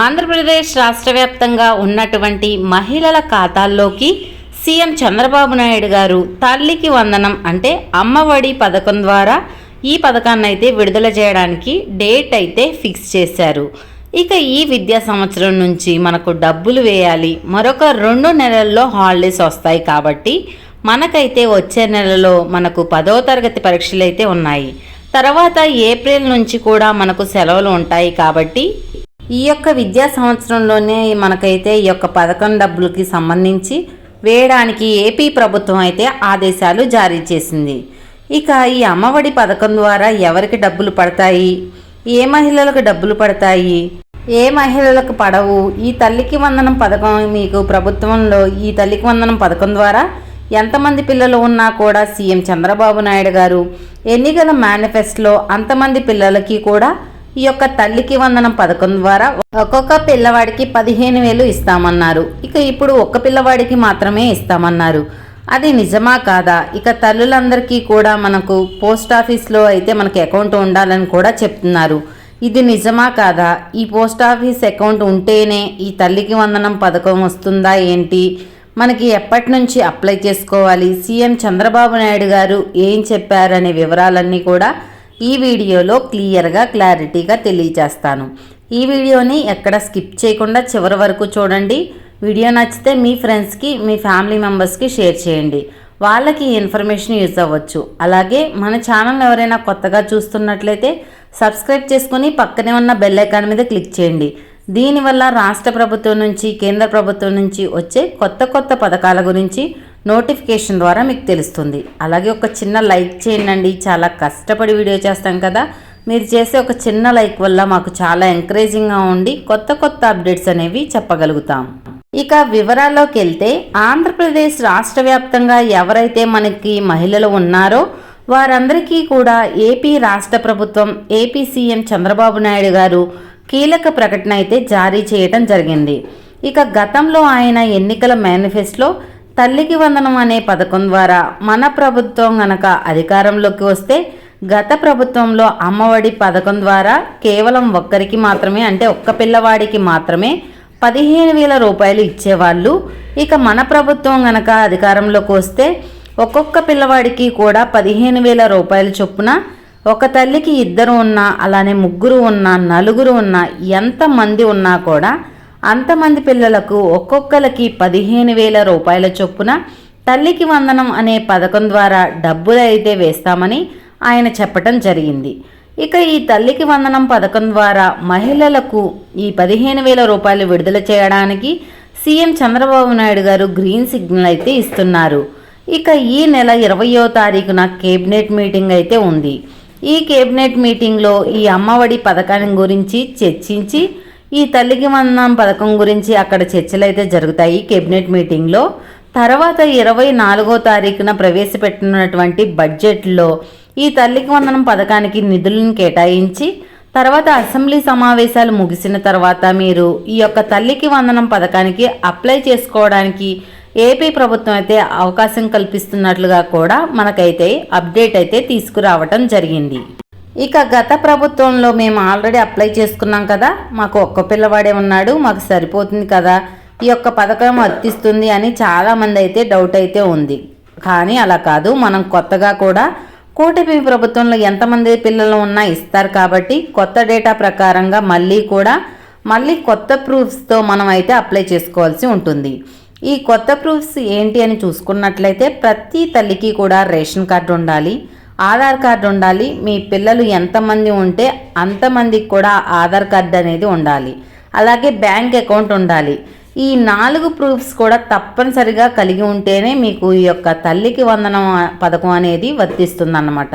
ఆంధ్రప్రదేశ్ రాష్ట్ర వ్యాప్తంగా ఉన్నటువంటి మహిళల ఖాతాల్లోకి సీఎం చంద్రబాబు నాయుడు గారు తల్లికి వందనం అంటే అమ్మఒడి పథకం ద్వారా ఈ పథకాన్ని అయితే విడుదల చేయడానికి డేట్ అయితే ఫిక్స్ చేశారు. ఇక ఈ విద్యా సంవత్సరం నుంచి మనకు డబ్బులు వేయాలి. మరొక రెండు నెలల్లో హాలిడేస్ వస్తాయి కాబట్టి మనకైతే వచ్చే నెలలో మనకు పదో తరగతి పరీక్షలు అయితే ఉన్నాయి. తర్వాత ఏప్రిల్ నుంచి కూడా మనకు సెలవులు ఉంటాయి కాబట్టి ఈ యొక్క విద్యా సంవత్సరంలోనే మనకైతే ఈ యొక్క పథకం డబ్బులకి సంబంధించి వేయడానికి ఏపీ ప్రభుత్వం అయితే ఆదేశాలు జారీ చేసింది. ఇక ఈ అమ్మఒడి పథకం ద్వారా ఎవరికి డబ్బులు పడతాయి? ఏ మహిళలకు డబ్బులు పడతాయి? ఏ మహిళలకు పడవు? ఈ తల్లికి వందనం పథకం మీకు ప్రభుత్వంలో ఈ తల్లికి వందనం పథకం ద్వారా ఎంతమంది పిల్లలు ఉన్నా కూడా సీఎం చంద్రబాబు నాయుడు గారు ఎన్నికల మేనిఫెస్టోలో అంతమంది పిల్లలకి కూడా ఈ యొక్క తల్లికి వందనం పథకం ద్వారా ఒక్కొక్క పిల్లవాడికి పదిహేను వేలు ఇస్తామన్నారు. ఇక ఇప్పుడు ఒక్క పిల్లవాడికి మాత్రమే ఇస్తామన్నారు. అది నిజమా కాదా? ఇక తల్లులందరికీ కూడా మనకు పోస్ట్ ఆఫీస్లో అయితే మనకి అకౌంట్ ఉండాలని కూడా చెప్తున్నారు. ఇది నిజమా కాదా? ఈ పోస్ట్ ఆఫీస్ అకౌంట్ ఉంటేనే ఈ తల్లికి వందనం పథకం వస్తుందా ఏంటి? మనకి ఎప్పటి నుంచి అప్లై చేసుకోవాలి? సీఎం చంద్రబాబు నాయుడు గారు ఏం చెప్పారనే వివరాలన్నీ కూడా ఈ వీడియోలో క్లియర్గా క్లారిటీగా తెలియజేస్తాను. ఈ వీడియోని ఎక్కడ స్కిప్ చేయకుండా చివరి వరకు చూడండి. వీడియో నచ్చితే మీ ఫ్రెండ్స్కి మీ ఫ్యామిలీ మెంబర్స్కి షేర్ చేయండి. వాళ్ళకి ఈ ఇన్ఫర్మేషన్ యూజ్ అవ్వచ్చు. అలాగే మన ఛానల్ ఎవరైనా కొత్తగా చూస్తున్నట్లయితే సబ్స్క్రైబ్ చేసుకుని పక్కనే ఉన్న బెల్ ఐకాన్ మీద క్లిక్ చేయండి. దీనివల్ల రాష్ట్ర ప్రభుత్వం నుంచి కేంద్ర ప్రభుత్వం నుంచి వచ్చే కొత్త కొత్త పథకాల గురించి నోటిఫికేషన్ ద్వారా మీకు తెలుస్తుంది. అలాగే ఒక చిన్న లైక్ చేయండి చాలా కష్టపడి వీడియో చేస్తాం కదా. మీరు చేసే ఒక చిన్న లైక్ వల్ల మాకు చాలా ఎంకరేజింగ్గా ఉండి కొత్త కొత్త అప్డేట్స్ అనేవి చెప్పగలుగుతాం. ఇక వివరాల్లోకి వెళ్తే ఆంధ్రప్రదేశ్ రాష్ట్ర వ్యాప్తంగా ఎవరైతే మనకి మహిళలు ఉన్నారో వారందరికీ కూడా ఏపీ రాష్ట్ర ప్రభుత్వం ఏపీ సీఎం చంద్రబాబు నాయుడు గారు కీలక ప్రకటన అయితే జారీ చేయటం జరిగింది. ఇక గతంలో ఆయన ఎన్నికల మేనిఫెస్టోలో తల్లికి వందనం అనే పథకం ద్వారా మన ప్రభుత్వం గనక అధికారంలోకి వస్తే గత ప్రభుత్వంలో అమ్మఒడి పథకం ద్వారా కేవలం ఒక్కరికి మాత్రమే అంటే ఒక్క పిల్లవాడికి మాత్రమే పదిహేను వేల రూపాయలు ఇచ్చేవాళ్ళు. ఇక మన ప్రభుత్వం గనక అధికారంలోకి వస్తే ఒక్కొక్క పిల్లవాడికి కూడా పదిహేను వేల రూపాయల చొప్పున ఒక తల్లికి ఇద్దరు ఉన్నా అలానే ముగ్గురు ఉన్నా నలుగురు ఉన్నా ఎంతమంది ఉన్నా కూడా అంతమంది పిల్లలకు ఒక్కొక్కరికి పదిహేను వేల రూపాయల చొప్పున తల్లికి వందనం అనే పథకం ద్వారా డబ్బులు అయితే వేస్తామని ఆయన చెప్పటం జరిగింది. ఇక ఈ తల్లికి వందనం పథకం ద్వారా మహిళలకు ఈ పదిహేను వేల రూపాయలు విడుదల చేయడానికి సీఎం చంద్రబాబు నాయుడు గారు గ్రీన్ సిగ్నల్ అయితే ఇస్తున్నారు. ఇక ఈ నెల ఇరవయో తారీఖున కేబినెట్ మీటింగ్ అయితే ఉంది. ఈ కేబినెట్ మీటింగ్లో ఈ అమ్మఒడి పథకాన్ని గురించి చర్చించి ఈ తల్లికి వందనం పథకం గురించి అక్కడ చర్చలు అయితే జరుగుతాయి. కేబినెట్ మీటింగ్లో తర్వాత ఇరవై నాలుగో తారీఖున ప్రవేశపెట్టినటువంటి బడ్జెట్లో ఈ తల్లికి వందనం పథకానికి నిధులను కేటాయించి తర్వాత అసెంబ్లీ సమావేశాలు ముగిసిన తర్వాత మీరు ఈ యొక్క తల్లికి వందనం పథకానికి అప్లై చేసుకోవడానికి ఏపీ ప్రభుత్వం అయితే అవకాశం కల్పిస్తున్నట్లుగా కూడా మనకైతే అప్డేట్ అయితే తీసుకురావటం జరిగింది. ఇక గత ప్రభుత్వంలో మేము ఆల్రెడీ అప్లై చేసుకున్నాం కదా. మాకు ఒక్క పిల్లవాడే ఉన్నాడు మాకు సరిపోతుంది కదా. ఈ యొక్క పథకం వర్తిస్తుంది అని చాలామంది అయితే డౌట్ అయితే ఉంది. కానీ అలా కాదు మనం కొత్తగా కూడా కూటమి ప్రభుత్వంలో ఎంతమంది పిల్లలు ఉన్నా ఇస్తారు కాబట్టి కొత్త డేటా ప్రకారంగా మళ్ళీ కూడా మళ్ళీ కొత్త ప్రూఫ్స్తో మనం అయితే అప్లై చేసుకోవాల్సి ఉంటుంది. ఈ కొత్త ప్రూఫ్స్ ఏంటి అని చూసుకున్నట్లయితే ప్రతి తల్లికి కూడా రేషన్ కార్డు ఉండాలి. ఆధార్ కార్డు ఉండాలి. మీ పిల్లలు ఎంతమంది ఉంటే అంతమందికి కూడా ఆధార్ కార్డు అనేది ఉండాలి. అలాగే బ్యాంక్ అకౌంట్ ఉండాలి. ఈ నాలుగు ప్రూఫ్స్ కూడా తప్పనిసరిగా కలిగి ఉంటేనే మీకు ఈ యొక్క తల్లికి వందనం పథకం అనేది వర్తిస్తుందన్నమాట.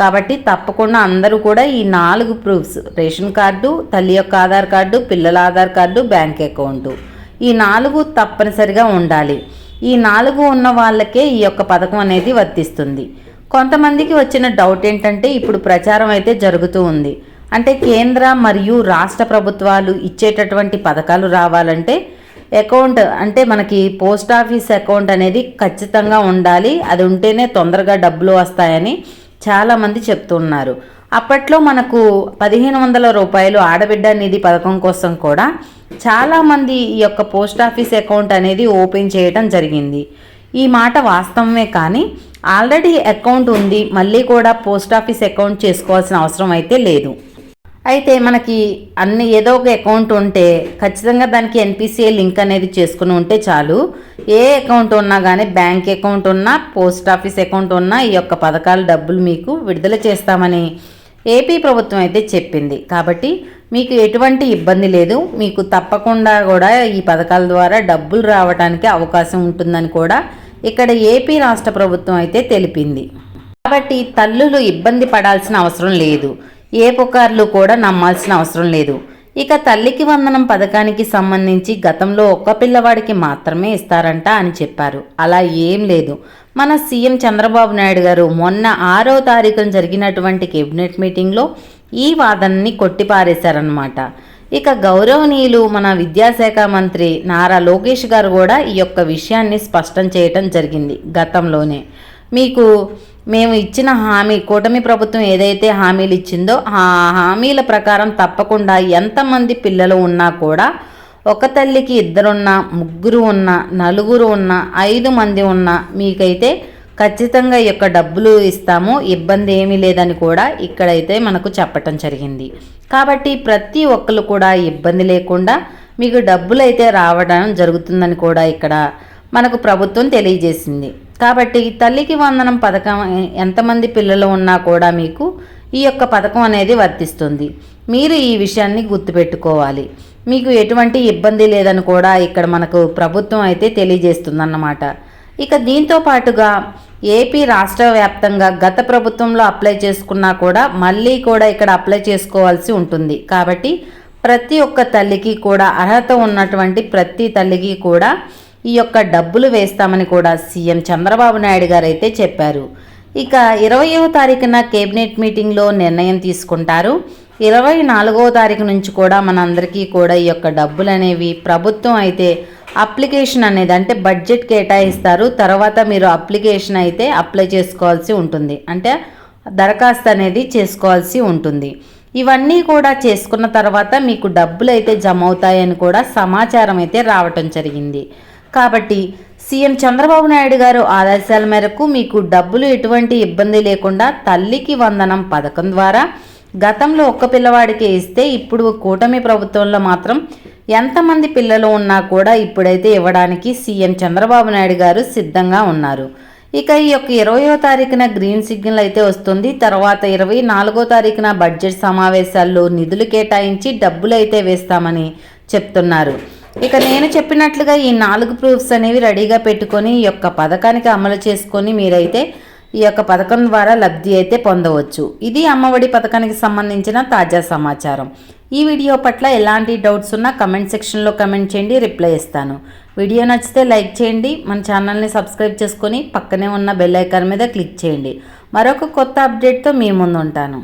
కాబట్టి తప్పకుండా అందరూ కూడా ఈ నాలుగు ప్రూఫ్స్ రేషన్ కార్డు తల్లి యొక్క ఆధార్ కార్డు పిల్లల ఆధార్ కార్డు బ్యాంక్ అకౌంటు ఈ నాలుగు తప్పనిసరిగా ఉండాలి. ఈ నాలుగు ఉన్న వాళ్ళకే ఈ యొక్క పథకం అనేది వర్తిస్తుంది. కొంతమందికి వచ్చిన డౌట్ ఏంటంటే ఇప్పుడు ప్రచారం అయితే జరుగుతూ ఉంది. అంటే కేంద్ర మరియు రాష్ట్ర ప్రభుత్వాలు ఇచ్చేటటువంటి పథకాలు రావాలంటే అకౌంట్ అంటే మనకి పోస్ట్ ఆఫీస్ అకౌంట్ అనేది ఖచ్చితంగా ఉండాలి. అది ఉంటేనే తొందరగా డబ్బులు వస్తాయని చాలామంది చెప్తున్నారు. అప్పట్లో మనకు పదిహేను వందల రూపాయలు ఆడబిడ్డ నిధి పథకం కోసం కూడా చాలామంది ఈ యొక్క పోస్ట్ ఆఫీస్ అకౌంట్ అనేది ఓపెన్ చేయడం జరిగింది. ఈ మాట వాస్తవమే కానీ ఆల్రెడీ అకౌంట్ ఉంది మళ్ళీ కూడా పోస్ట్ ఆఫీస్ అకౌంట్ చేసుకోవాల్సిన అవసరం అయితే లేదు. అయితే మనకి అన్ని ఏదో ఒక అకౌంట్ ఉంటే ఖచ్చితంగా దానికి ఎన్పిసిఐ లింక్ అనేది చేసుకుని ఉంటే చాలు. ఏ అకౌంట్ ఉన్నా కానీ బ్యాంక్ అకౌంట్ ఉన్నా పోస్ట్ ఆఫీస్ అకౌంట్ ఉన్నా ఈ యొక్క పథకాల డబ్బులు మీకు విడుదల చేస్తామని ఏపీ ప్రభుత్వం అయితే చెప్పింది. కాబట్టి మీకు ఎటువంటి ఇబ్బంది లేదు. మీకు తప్పకుండా కూడా ఈ పథకాల ద్వారా డబ్బులు రావడానికి అవకాశం ఉంటుందని కూడా ఇక్కడ ఏపీ రాష్ట్ర ప్రభుత్వం అయితే తెలిపింది. కాబట్టి తల్లులు ఇబ్బంది పడాల్సిన అవసరం లేదు. ఏ పుకార్లు కూడా నమ్మాల్సిన అవసరం లేదు. ఇక తల్లికి వందనం పథకానికి సంబంధించి గతంలో ఒక్క పిల్లవాడికి మాత్రమే ఇస్తారంట అని చెప్పారు. అలా ఏం లేదు. మన సీఎం చంద్రబాబు నాయుడు గారు మొన్న ఆరో తారీఖున జరిగినటువంటి కేబినెట్ మీటింగ్లో ఈ వాదనని కొట్టిపారేశారనమాట ఇక గౌరవనీయులు మన విద్యాశాఖ మంత్రి నారా లోకేష్ గారు కూడా ఈ యొక్క విషయాన్ని స్పష్టం చేయటం జరిగింది గతంలోనే. మీకు మేము ఇచ్చిన హామీ కూటమి ప్రభుత్వం ఏదైతే హామీలు ఇచ్చిందో ఆ హామీల ప్రకారం తప్పకుండా ఎంతమంది పిల్లలు ఉన్నా కూడా ఒక తల్లికి ఇద్దరున్నా ముగ్గురు ఉన్నా నలుగురు ఉన్నా ఐదు మంది ఉన్నా మీకైతే ఖచ్చితంగా ఈ యొక్క డబ్బులు ఇస్తాము ఇబ్బంది ఏమీ లేదని కూడా ఇక్కడైతే మనకు చెప్పటం జరిగింది. కాబట్టి ప్రతి ఒక్కరు కూడా ఇబ్బంది లేకుండా మీకు డబ్బులు అయితే రావడం జరుగుతుందని కూడా ఇక్కడ మనకు ప్రభుత్వం తెలియజేసింది. కాబట్టి తల్లికి వందనం పథకం ఎంతమంది పిల్లలు ఉన్నా కూడా మీకు ఈ యొక్క పథకం అనేది వర్తిస్తుంది. మీరు ఈ విషయాన్ని గుర్తుపెట్టుకోవాలి. మీకు ఎటువంటి ఇబ్బంది లేదని కూడా ఇక్కడ మనకు ప్రభుత్వం అయితే తెలియజేస్తుందన్నమాట. ఇక దీంతో పాటుగా ఏపీ రాష్ట్ర వ్యాప్తంగా గత ప్రభుత్వంలో అప్లై చేసుకున్నా కూడా మళ్ళీ కూడా ఇక్కడ అప్లై చేసుకోవాల్సి ఉంటుంది. కాబట్టి ప్రతి ఒక్క తల్లికి కూడా అర్హత ఉన్నటువంటి ప్రతి తల్లికి కూడా ఈ యొక్క డబ్బులు వేస్తామని కూడా సీఎం చంద్రబాబు నాయుడు గారు అయితే చెప్పారు. ఇక ఇరవయో తారీఖున కేబినెట్ మీటింగ్లో నిర్ణయం తీసుకుంటారు. ఇరవై నాలుగో తారీఖు నుంచి కూడా మనందరికీ కూడా ఈ యొక్క డబ్బులు అనేవి ప్రభుత్వం అయితే అప్లికేషన్ అనేది అంటే బడ్జెట్ కేటాయిస్తారు. తర్వాత మీరు అప్లికేషన్ అయితే అప్లై చేసుకోవాల్సి ఉంటుంది. అంటే దరఖాస్తు అనేది చేసుకోవాల్సి ఉంటుంది. ఇవన్నీ కూడా చేసుకున్న తర్వాత మీకు డబ్బులు అయితే జమ అవుతాయని కూడా సమాచారం అయితే రావటం జరిగింది. కాబట్టి సీఎం చంద్రబాబు నాయుడు గారు ఆదేశాల మేరకు మీకు డబ్బులు ఎటువంటి ఇబ్బంది లేకుండా తల్లికి వందనం పథకం ద్వారా గతంలో ఒక్క పిల్లవాడికి ఇస్తే ఇప్పుడు కూటమి ప్రభుత్వంలో మాత్రం ఎంతమంది పిల్లలు ఉన్నా కూడా ఇప్పుడైతే ఇవ్వడానికి సీఎం చంద్రబాబు నాయుడు గారు సిద్ధంగా ఉన్నారు. ఇక ఈ యొక్క ఇరవయో తారీఖున గ్రీన్ సిగ్నల్ అయితే వస్తుంది. తర్వాత ఇరవై నాలుగో తారీఖున బడ్జెట్ సమావేశాల్లో నిధులు కేటాయించి డబ్బులు అయితే వేస్తామని చెప్తున్నారు. ఇక నేను చెప్పినట్లుగా ఈ నాలుగు ప్రూఫ్స్ అనేవి రెడీగా పెట్టుకొని ఈ యొక్క పథకానికి అమలు చేసుకొని మీరైతే ఈ యొక్క పథకం ద్వారా లబ్ధి అయితే పొందవచ్చు. ఇది అమ్మఒడి పథకానికి సంబంధించిన తాజా సమాచారం. ఈ వీడియో పట్ల ఎలాంటి డౌట్స్ ఉన్నా కమెంట్ సెక్షన్లో కమెంట్ చేయండి రిప్లై ఇస్తాను. వీడియో నచ్చితే లైక్ చేయండి మన ఛానల్ని సబ్స్క్రైబ్ చేసుకొని పక్కనే ఉన్న బెల్ ఐకాన్ మీద క్లిక్ చేయండి. మరొక కొత్త అప్డేట్తో మీ ముందు ఉంటాను